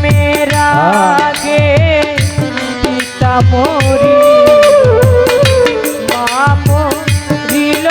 প্রেমের আগে পিতা মরি মা মরিল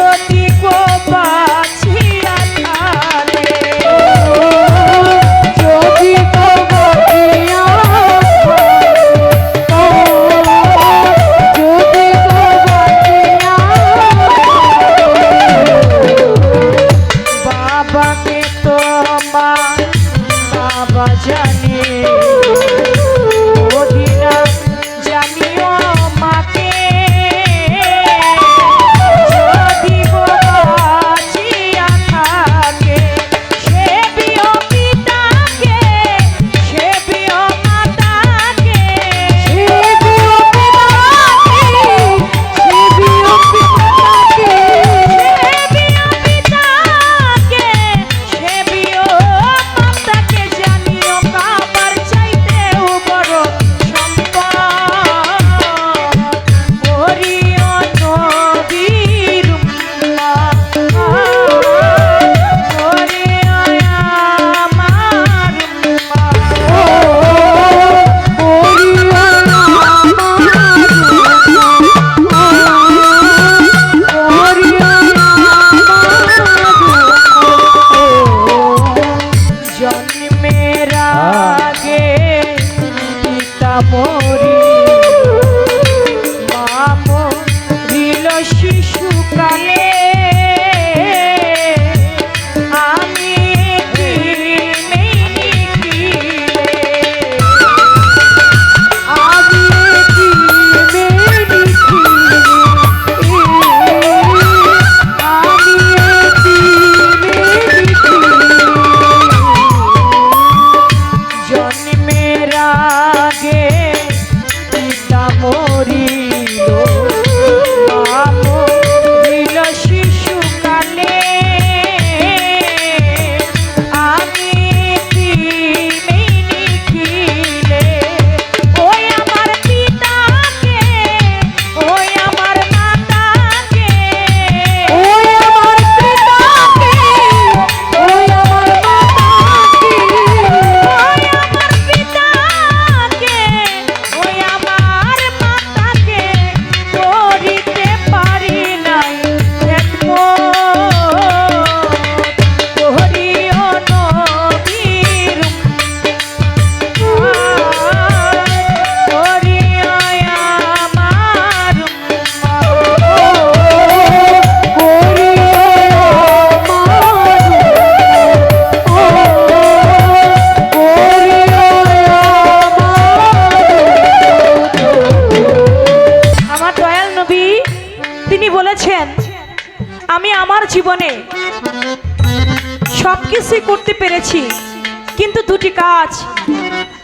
Todo জীবনে সব কিছুই করতে পেরেছি, কিন্তু দুটি কাজ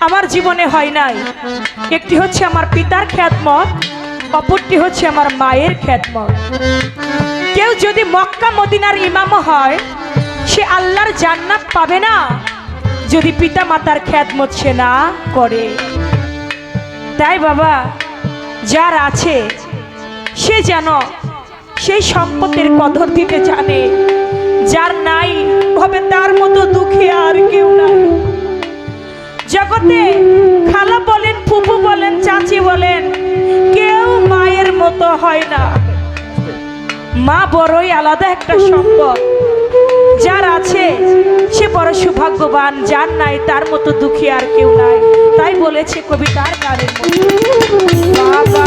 আমার জীবনে হয় নাই। একটি হচ্ছে আমার পিতার খ্যাতমত, অপরটি হচ্ছে আমার মায়ের খ্যাতমত। কেউ যদি মক্কা মদিনার ইমাম হয়, সে আল্লাহর জান্নাত পাবে না, যদি পিতা মাতার খ্যাতমত সে না করে। তাই বাবা, যার আছে, সে যেন সেই সম্পদের কদর দিতে জানে, যার নাই হবে তার মতো দুঃখী আর কেউ নাই। জগতে খালা বলেন ফুফু বলেন, চাচি বলেন, কেউ মায়ের মতো হয় না। মা বড়ই আলাদা একটা সম্পদ। যার আছে, সে বড় সৌভাগ্যবান, যার নাই, তার মতো দুঃখী আর কেউ নাই। তাই বলেছে কবিতার গানের বাবা